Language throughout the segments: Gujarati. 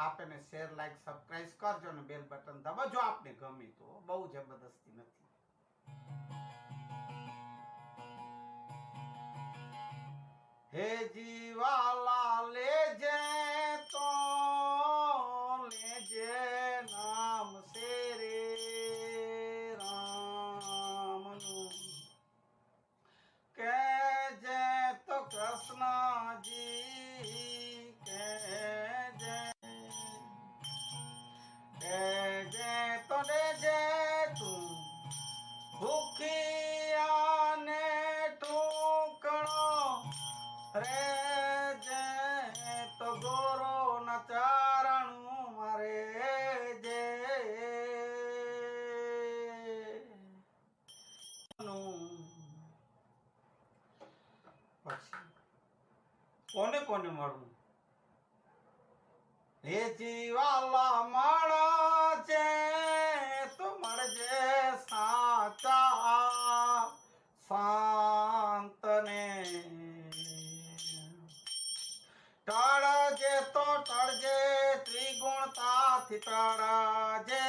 આપ એને શેર લાઈક સબસ્ક્રાઇબ કરજો અને બેલ બટન દબાવજો. આપને ગમે તો, બહુ જબરદસ્તી નથી. હે જીવાલા કોને કોને મળવું હે જીવાલા માણા છે, તો મળજે સાચા શાંતને ટળજે તો ટળજે ત્રિગુણતાથી ટળજે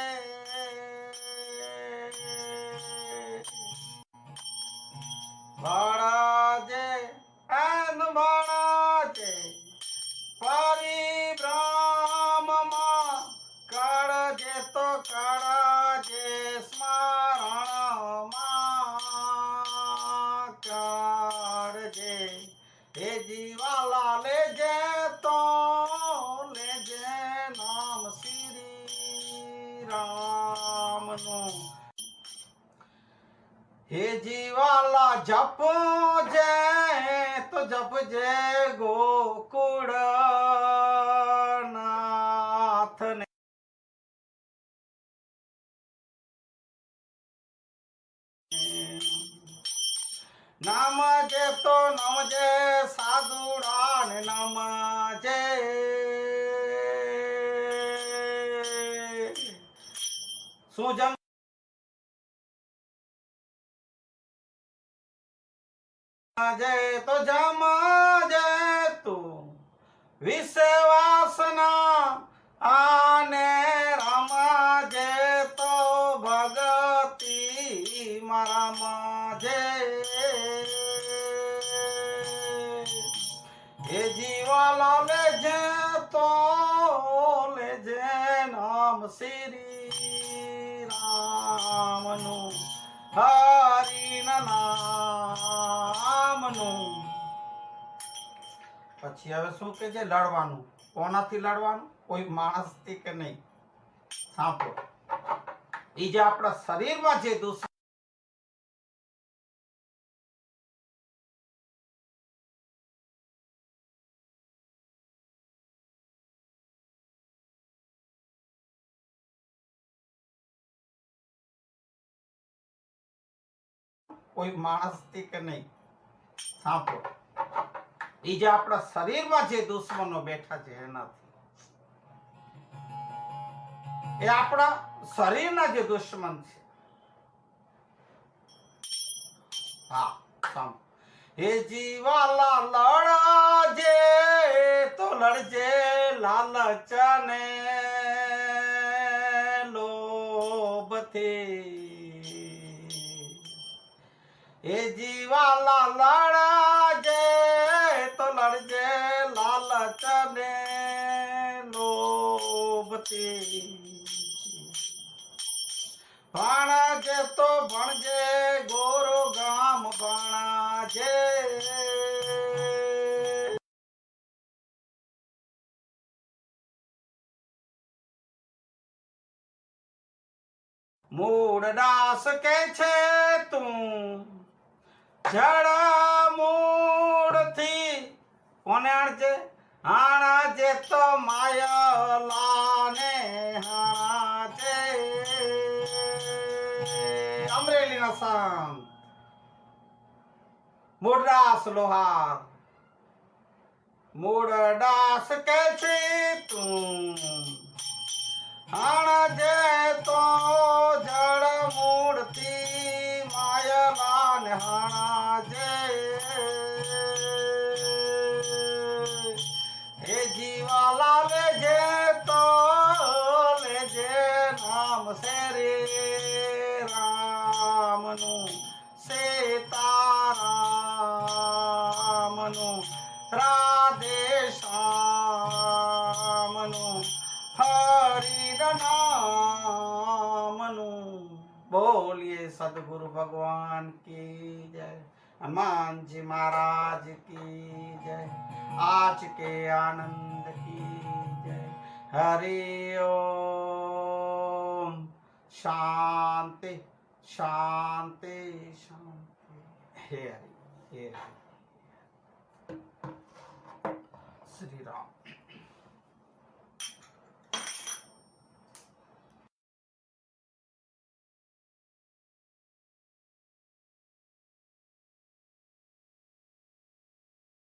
હે જીવાલા જપો જે, તો જપજે ગોકુળ નાથને નામ જે તો નમજે સાધુડા ને નમજે શું જમ જય તો જમ જય તું વિશ્વાસના આને રામ જય તો ભગતી મારામાં જય હે જીવાલા લેજે તો લેજે નામ શ્રી રામનું હરિના પછી હવે શું કે છે લડવાનું? કોનાથી લડવાનું? કોઈ માણસથી કે નહીં? સાંભળો. એ જે આપણા શરીરમાં જે દુશ્મન કોઈ માણસથી કે નહીં? સાંભળો. એ જે આપણા શરીરમાં જે દુશ્મનો બેઠા છે એનાથી. એ આપણા શરીરના જે દુશ્મન છે. હા હે જીવાલા લડજે તો લડજે લાલચને લોભથી. હે જીવાલા ભણજે તો ભણજે, ગોરો ગામ ભણાજે. મૂળ દાસ કે છે તું? જડા મૂળથી કોને આણજે? હાણાજે તો માયલાને હાણાજે. અમરેલીના સંત મૂળદાસ લોહાર મૂળદાસ કે છે તું હાણજે તો જળ સદગુરુ ભગવાન કી જય હનુમાનજી મહારાજ કી જય આજ કે આનંદ કી જય હરિ ઓમ શાંતિ શાંતિ શાંતિ હે હરિ હે હરિ શ્રી રામ